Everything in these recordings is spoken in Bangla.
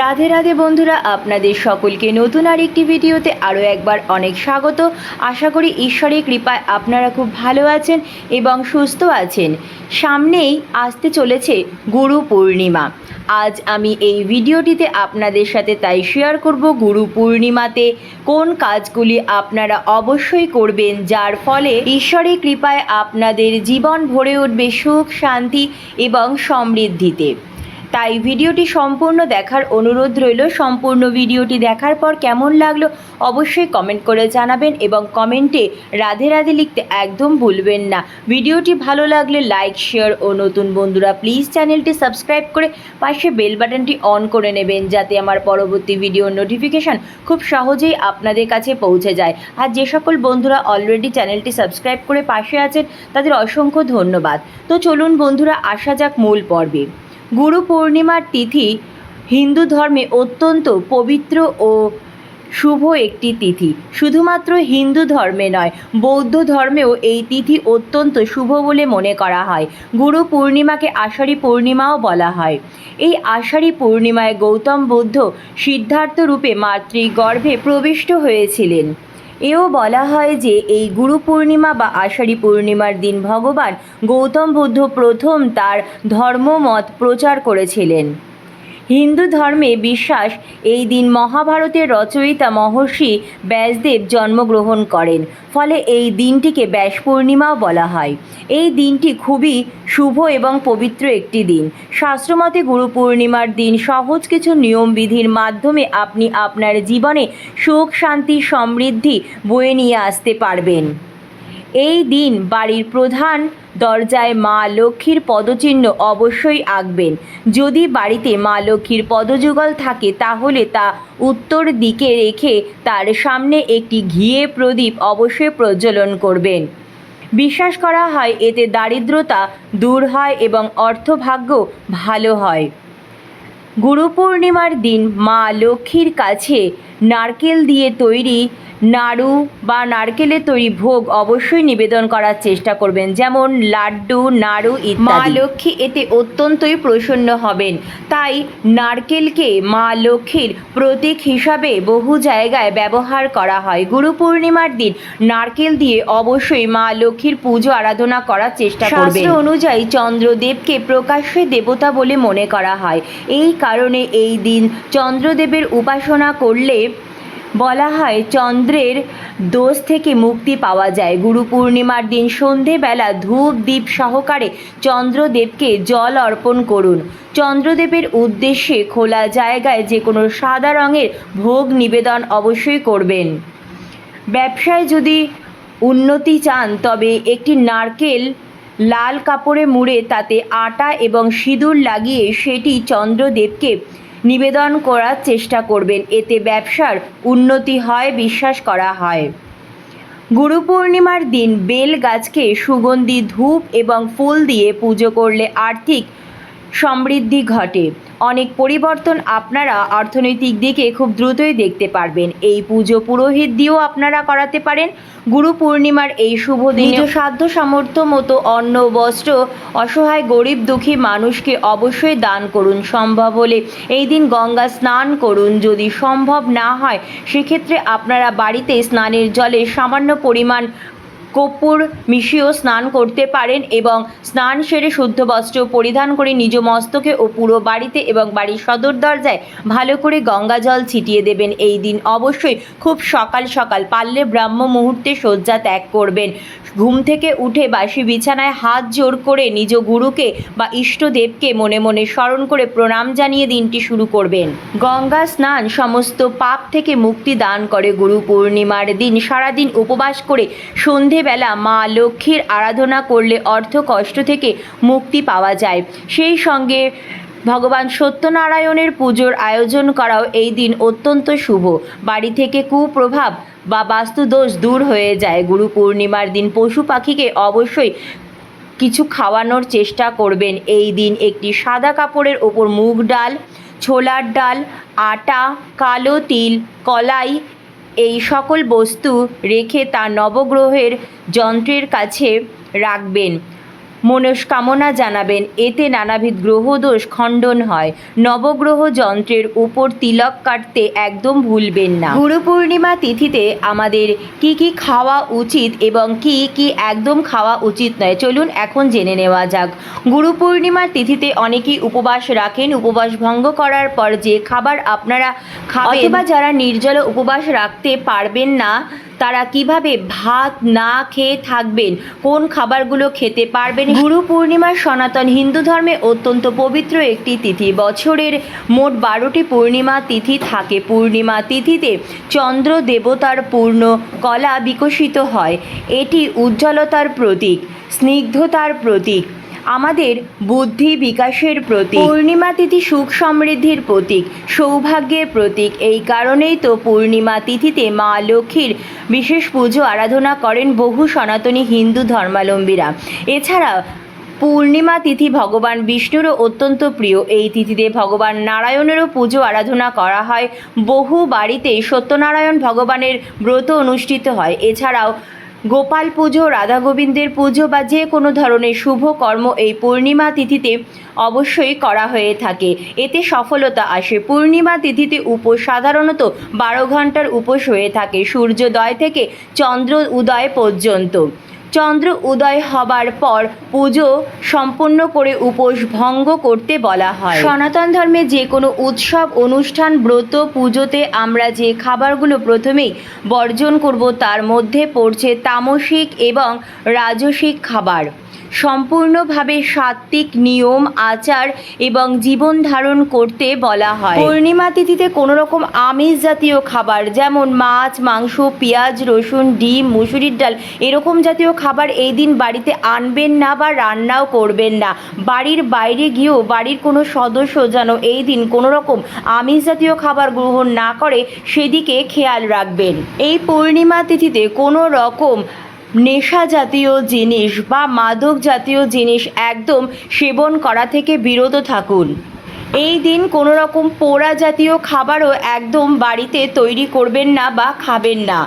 রাধে রাধে বন্ধুরা, আপনাদের সকলকে নতুন আর একটি ভিডিওতে আরও একবার অনেক স্বাগত। আশা করি ঈশ্বরের কৃপায় আপনারা খুব ভালো আছেন এবং সুস্থ আছেন। সামনেই আসতে চলেছে গুরু পূর্ণিমা। আজ আমি এই ভিডিওটিতে আপনাদের সাথে তাই শেয়ার করব গুরু পূর্ণিমাতে কোন কাজগুলি আপনারা অবশ্যই করবেন, যার ফলে ঈশ্বরের কৃপায় আপনাদের জীবন ভরে উঠবে সুখ, শান্তি এবং সমৃদ্ধিতে। তাই ভিডিওটি সম্পূর্ণ দেখার অনুরোধ রইল। সম্পূর্ণ ভিডিওটি দেখার পর কেমন লাগল অবশ্যই কমেন্ট করে জানাবেন এবং কমেন্টে রাধে রাধে লিখতে একদম ভুলবেন না। ভিডিওটি ভালো লাগলে লাইক শেয়ার ও নতুন বন্ধুরা প্লিজ চ্যানেলটি সাবস্ক্রাইব করে পাশে বেল বাটনটি অন করে নেবেন যাতে আমার পরবর্তী ভিডিও নোটিফিকেশান খুব সহজেই আপনাদের কাছে পৌঁছে যায়। আর যে সকল বন্ধুরা অলরেডি চ্যানেলটি সাবস্ক্রাইব করে পাশে আছেন, তাদের অসংখ্য ধন্যবাদ। তো চলুন বন্ধুরা, আসা যাক মূল পর্বে। গুরু পূর্ণিমার তিথি হিন্দু ধর্মে অত্যন্ত পবিত্র ও শুভ একটি তিথি। শুধুমাত্র হিন্দু ধর্মে নয়, বৌদ্ধ ধর্মেও এই তিথি অত্যন্ত শুভ বলে মনে করা হয়। গুরু পূর্ণিমাকে আষাঢ়ী পূর্ণিমাও বলা হয়। এই আষাঢ়ী পূর্ণিমায় গৌতম বুদ্ধ সিদ্ধার্থ রূপে মাতৃগর্ভে প্রবিষ্ট হয়েছিলেন। এও বলা হয় যে এই গুরু পূর্ণিমা বা আষাঢ়ী পূর্ণিমার দিন ভগবান গৌতম বুদ্ধ প্রথম তার ধর্মমত প্রচার করেছিলেন। হিন্দু ধর্মে বিশ্বাস, এই দিন মহাভারতের রচয়িতা মহর্ষি ব্যাসদেব জন্মগ্রহণ করেন। ফলে এই দিনটিকে ব্যাস পূর্ণিমাও বলা হয়। এই দিনটি খুবই শুভ এবং পবিত্র একটি দিন। শাস্ত্রমতে গুরু পূর্ণিমার দিন সহজ কিছু নিয়মবিধির মাধ্যমে আপনি আপনার জীবনে সুখ, শান্তি, সমৃদ্ধি বয়ে নিয়ে আসতে পারবেন। এই দিন বাড়ির প্রধান দরজায় মা লক্ষ্মীর পদচিহ্ন অবশ্যই আঁকবেন। যদি বাড়িতে মা লক্ষ্মীর পদযুগল থাকে, তাহলে তা উত্তর দিকে রেখে তার সামনে একটি ঘিয়ে প্রদীপ অবশ্যই প্রজ্বলন করবেন। বিশ্বাস করা হয়, এতে দারিদ্রতা দূর হয় এবং অর্থভাগ্য ভালো হয়। গুরু পূর্ণিমার দিন মা লক্ষ্মীর কাছে নারকেল দিয়ে তৈরি নাড়ু বা নারকেলের তৈরি ভোগ অবশ্যই নিবেদন করার চেষ্টা করবেন। যেমন লাড্ডু নাড়ু মা লক্ষ্মী এতে অত্যন্তই প্রসন্ন হবেন। তাই নারকেলকে মা লক্ষ্মীর প্রতীক হিসাবে বহু জায়গায় ব্যবহার করা হয়। গুরু পূর্ণিমার দিন নারকেল দিয়ে অবশ্যই মা লক্ষ্মীর পুজো আরাধনা করার চেষ্টা করবেন। শাস্ত্র অনুযায়ী চন্দ্রদেবকে প্রকাশ্যে দেবতা বলে মনে করা হয়। এই কারণে এই দিন চন্দ্রদেবের উপাসনা করলে বলা হয়, চন্দ্রের দোষ থেকে মুক্তি পাওয়া যায়। গুরু পূর্ণিমার দিন সন্ধেবেলা ধূপ দ্বীপ সহকারে চন্দ্রদেবকে জল অর্পণ করুন। চন্দ্রদেবের উদ্দেশ্যে খোলা জায়গায় যে কোনো সাদা রঙের ভোগ নিবেদন অবশ্যই করবেন। ব্যবসায় যদি উন্নতি চান, তবে একটি নারকেল লাল কাপড়ে মুড়ে তাতে আটা এবং সিঁদুর লাগিয়ে সেটি চন্দ্রদেবকে নিবেদন করার চেষ্টা করবেন। এতে ব্যবসার উন্নতি হয়, বিশ্বাস করা হয়। গুরু পূর্ণিমার দিন বেল গাছকে সুগন্ধি, ধূপ এবং ফুল দিয়ে পুজো করলে আর্থিক সমৃদ্ধি ঘটে। অনেক পরিবর্তন আপনারা অর্থনৈতিক দিকে খুব দ্রুতই দেখতে পারবেন। এই পুজো পুরোহিত দিয়েও আপনারা করাতে পারেন। গুরু পূর্ণিমার এই শুভ দিনে সাধ্য সামর্থ্য মতো অন্ন, বস্ত্র, অসহায়, গরিব, দুঃখী মানুষকে অবশ্যই দান করুন, সম্ভব হলে এই দিন গঙ্গা স্নান করুন। যদি সম্ভব না হয়, সেক্ষেত্রে আপনারা বাড়িতে স্নানের জলে সামান্য পরিমাণ কর্পূর মিশিয়েও স্নান করতে পারেন এবং স্নান সেরে শুদ্ধ বস্ত্র পরিধান করে নিজ মস্তকে ও পুরো বাড়িতে এবং বাড়ির সদর দরজায় ভালো করে গঙ্গা জল ছিটিয়ে দেবেন। এই দিন অবশ্যই খুব সকাল সকাল পারলে ব্রাহ্ম মুহূর্তে শয্যা ত্যাগ করবেন। ঘুম থেকে উঠে বাসি বিছানায় হাত জোর করে নিজ গুরুকে বা ইষ্টদেবকে মনে মনে স্মরণ করে প্রণাম জানিয়ে দিনটি শুরু করবেন। গঙ্গা স্নান সমস্ত পাপ থেকে মুক্তি দান করে গুরু পূর্ণিমার দিন সারাদিন উপবাস করে সন্ধেবেলা মা লক্ষ্মীর আরাধনা করলে অর্থ কষ্ট থেকে মুক্তি পাওয়া যায়। সেই সঙ্গে ভগবান সত্যনারায়ণের পুজোর আয়োজন করাও এই দিন অত্যন্ত শুভ। বাড়ি থেকে কুপ্রভাব বা বাস্তুদোষ দূর হয়ে যায়। গুরু পূর্ণিমার দিন পশু পাখিকে অবশ্যই কিছু খাওয়ানোর চেষ্টা করবেন। এই দিন একটি সাদা কাপড়ের ওপর মুগ ডাল, ছোলার ডাল, আটা, কালো তিল, কলাই এই সকল বস্তু রেখে তা নবগ্রহের যন্ত্রের কাছে রাখবেন। মনস্কামনা জানাবেন। এতে নানাবিধ গ্রহদোষ খণ্ডন হয়। নবগ্রহ যন্ত্রের উপর তিলক কাটতে একদম ভুলবেন না। গুরু পূর্ণিমা তিথিতে আমাদের কি কি খাওয়া উচিত এবং কি কি একদম খাওয়া উচিত নয় চলুন এখন জেনে নেওয়া যাক। গুরু পূর্ণিমার তিথিতে অনেকেই উপবাস রাখেন। উপবাস ভঙ্গ করার পর যে খাবার আপনারা খাবেন অথবা যারা নির্জল উপবাস রাখতে পারবেন না তারা কীভাবে ভাত না খেয়ে থাকবেন? কোন খাবারগুলো খেতে পারবেন? গুরু পূর্ণিমার সনাতন হিন্দু ধর্মে অত্যন্ত পবিত্র একটি তিথি। বছরের মোট বারোটি পূর্ণিমা তিথি থাকে। পূর্ণিমা তিথিতে চন্দ্র দেবতার পূর্ণ কলা বিকশিত হয়। এটি উজ্জ্বলতার প্রতীক, স্নিগ্ধতার প্রতীক। আমাদের বুদ্ধি বিকাশের প্রতীক। পূর্ণিমা তিথি সুখ সমৃদ্ধির প্রতীক, সৌভাগ্যের প্রতীক। এই কারণেই তো পূর্ণিমা তিথিতে মা লক্ষ্মীর বিশেষ পুজো, আরাধনা করেন বহু সনাতনী হিন্দু ধর্মাবলম্বীরা এছাড়া পূর্ণিমা তিথি ভগবান বিষ্ণুরও অত্যন্ত প্রিয়। এই তিথিতে ভগবান নারায়ণেরও পুজো, আরাধনা করা হয়। বহু বাড়িতেই সত্যনারায়ণ ভগবানের ব্রত অনুষ্ঠিত হয়। এছাড়াও গোপাল পুজো, রাধা গোবিন্দের পুজো বা যে কোনো ধরনের শুভ কর্ম এই পূর্ণিমা তিথিতে অবশ্যই করা হয়ে থাকে। এতে সফলতা আসে। পূর্ণিমা তিথিতে উপোস সাধারণত বারো ঘণ্টার উপোস হয়ে থাকে সূর্যোদয় থেকে চন্দ্র উদয় পর্যন্ত। চন্দ্র উদয় হবার পর পুজো সম্পন্ন করে উপোস ভঙ্গ করতে বলা হয়। সনাতন ধর্মে যে কোনো উৎসব, অনুষ্ঠান, ব্রত, পুজোতে আমরা যে খাবারগুলো প্রথমেই বর্জন করব তার মধ্যে পড়ছে তামসিক এবং রাজসিক খাবার। সম্পূর্ণভাবে সাত্ত্বিক নিয়ম, আচার এবং জীবন ধারণ করতে বলা হয়। পূর্ণিমা তিথিতে কোনো রকম আমিষ জাতীয় খাবার যেমন মাছ, মাংস, পেঁয়াজ, রসুন, ডিম, মুসুরির ডাল এরকম জাতীয় খাবার এই দিন বাড়িতে আনবেন না বা রান্নাও করবেন না। বাড়ির বাইরে গিয়েও বাড়ির কোনো সদস্য যেন এই দিন কোনো রকম আমিষ জাতীয় খাবার গ্রহণ না করে, সেদিকে খেয়াল রাখবেন। এই পূর্ণিমা তিথিতে কোনো রকম নেশা জাতীয় জিনিস বা মাদক জাতীয় জিনিস একদম সেবন করা থেকে বিরত থাকুন। এই দিন কোনো রকম পোড়া জাতীয় খাবারও একদম বাড়িতে তৈরি করবেন না বা খাবেন না।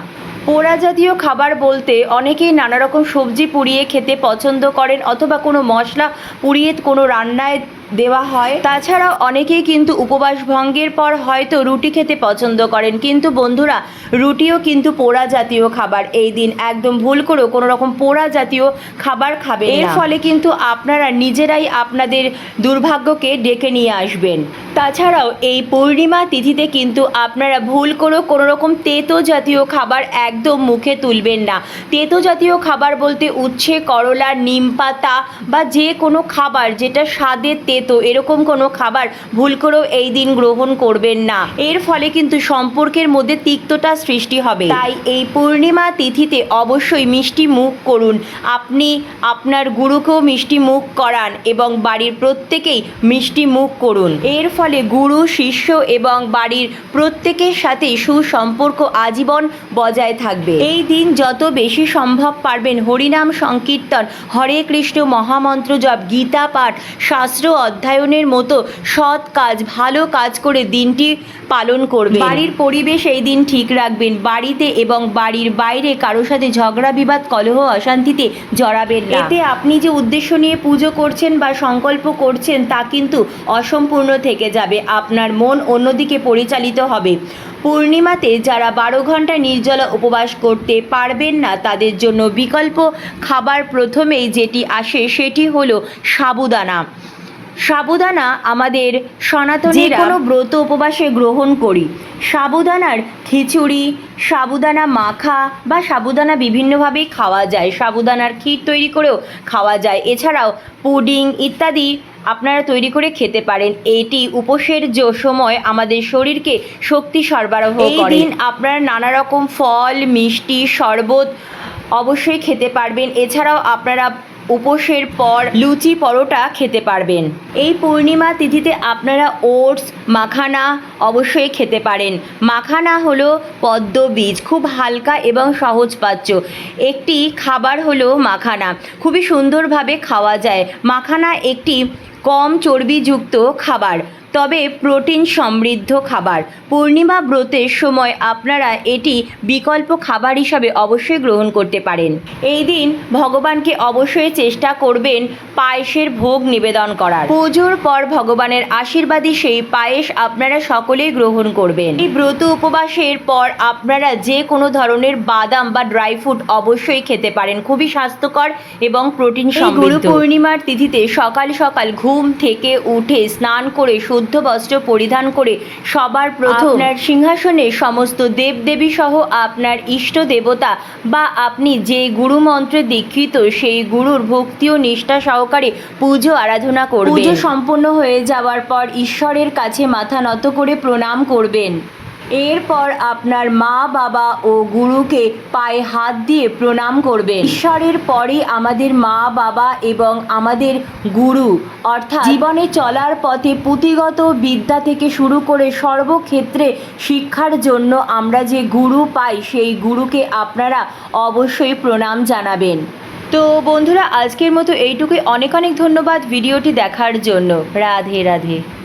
পোড়া জাতীয় খাবার বলতে অনেকেই নানা রকম সবজি পুড়িয়ে খেতে পছন্দ করেন অথবা কোনো মশলা পুড়িয়ে কোনো রান্নায় দেওয়া হয়। তাছাড়াও অনেকেই কিন্তু উপবাস ভঙ্গের পর হয়তো রুটি খেতে পছন্দ করেন। কিন্তু বন্ধুরা রুটিও কিন্তু পোড়া জাতীয় খাবার। এই দিন একদম ভুল করেও কোনো রকম পোড়া জাতীয় খাবার খাবে এর ফলে কিন্তু আপনারা নিজেরাই আপনাদের দুর্ভাগ্যকে ডেকে নিয়ে আসবেন। তাছাড়াও এই পূর্ণিমা তিথিতে কিন্তু আপনারা ভুল করেও কোনো রকম তেতো জাতীয় খাবার একদম মুখে তুলবেন না। তেতো জাতীয় খাবার বলতে উচ্ছে করলা নিম পাতা বা যে কোনো খাবার যেটা স্বাদে তেতো এরকম কোনো খাবার ভুল করেও এই দিন গ্রহণ করবেন না। এর ফলে কিন্তু সম্পর্কের মধ্যে তিক্ততা সৃষ্টি হবে। তাই এই পূর্ণিমা তিথিতে অবশ্যই মিষ্টি মুখ করুন। আপনি আপনার গুরুকেও মিষ্টি মুখ করান এবং বাড়ির প্রত্যেকেই মিষ্টি মুখ করুন। এর ফলে গুরু, শিষ্য এবং বাড়ির প্রত্যেকের সাথে সুসম্পর্ক আজীবন বজায় থাকবে। এই দিন যত বেশি সম্ভব পারবেন হরিনাম সংকীর্তন, হরে কৃষ্ণ মহামন্ত্র জপ, গীতা পাঠ, শাস্ত্র অধ্যয়নের মতো সৎ কাজ ভালো কাজ করে দিনটি পালন করবে বাড়ির পরিবেশ এই দিন ঠিক রাখবেন। বাড়িতে এবং বাড়ির বাইরে কারোর সাথে ঝগড়া বিবাদ কলহ অশান্তিতে জড়াবেন না। এতে আপনি যে উদ্দেশ্য নিয়ে পুজো করছেন বা সংকল্প করছেন তা কিন্তু অসম্পূর্ণ থেকে যাবে। আপনার মন অন্যদিকে পরিচালিত হবে। পূর্ণিমাতে যারা বারো ঘণ্টা নির্জলা উপবাস করতে পারবেন না তাদের জন্য বিকল্প খাবার প্রথমেই যেটি আসে সেটি হলো সাবুদানা। সাবুদানা আমাদের সনাতনী কোনো ব্রত উপবাসে গ্রহণ করি। সাবুদানার খিচুড়ি সাবুদানা মাখা বা সাবুদানা বিভিন্নভাবেই খাওয়া যায়। সাবুদানার ক্ষীর তৈরি করেও খাওয়া যায়। এছাড়াও পুডিং ইত্যাদি আপনারা তৈরি করে খেতে পারেন। এটি উপোসের যে সময় আমাদের শরীরকে শক্তি সরবরাহ এই দিন আপনারা নানা রকম ফল মিষ্টি শরবত অবশ্যই খেতে পারবেন। এছাড়াও আপনারা উপোসের পর লুচি পরোটা খেতে পারবেন। এই পূর্ণিমা তিথিতে আপনারা ওটস, মাখানা অবশ্যই খেতে পারেন। মাখানা হলো পদ্ম বীজ, খুব হালকা এবং সহজপাচ্য একটি খাবার হলো মাখানা। খুবই সুন্দরভাবে খাওয়া যায়। মাখানা একটি কম চর্বিযুক্ত খাবার। তবে প্রোটিন সমৃদ্ধ খাবার। পূর্ণিমা ব্রতের সময় আপনারা এটি বিকল্প খাবার হিসাবে অবশ্যই গ্রহণ করতে পারেন। এই দিন ভগবানকে অবশ্যই চেষ্টা করবেন পায়েসের ভোগ নিবেদন করার। পুজোর পর ভগবানের আশীর্বাদী সেই পায়েস আপনারা সকলেই গ্রহণ করবেন। এই ব্রত উপবাসের পর আপনারা যে কোনো ধরনের বাদাম বা ড্রাই ফ্রুট অবশ্যই খেতে পারেন। খুবই স্বাস্থ্যকর এবং প্রোটিন সমৃদ্ধ গুরু পূর্ণিমার তিথিতে সকাল সকাল ঘুম থেকে উঠে স্নান করে শুদ্ধ বস্ত্র পরিধান করে সবার প্রথম। আপনার সিংহাসনে সমস্ত দেবদেবী সহ আপনার ইষ্ট দেবতা বা আপনি যে গুরু মন্ত্রে দীক্ষিত সেই গুরুর ভক্তি ও নিষ্ঠা সহকারে পুজো আরাধনা করবেন। পুজো সম্পন্ন হয়ে যাওয়ার পর ঈশ্বরের কাছে মাথা নত করে প্রণাম করবেন। এরপর আপনার মা, বাবা ও গুরুকে পায়ে হাত দিয়ে প্রণাম করবেন। ঈশ্বরের পরে আমাদের মা, বাবা এবং আমাদের গুরু, অর্থাৎ জীবনে চলার পথে পুঁথিগত বিদ্যা থেকে শুরু করে সর্বক্ষেত্রে শিক্ষার জন্য আমরা যে গুরু পাই, সেই গুরুকে আপনারা অবশ্যই প্রণাম জানাবেন। তো বন্ধুরা, আজকের মতো এইটুকুই। অনেক অনেক ধন্যবাদ ভিডিওটি দেখার জন্য। রাধে রাধে।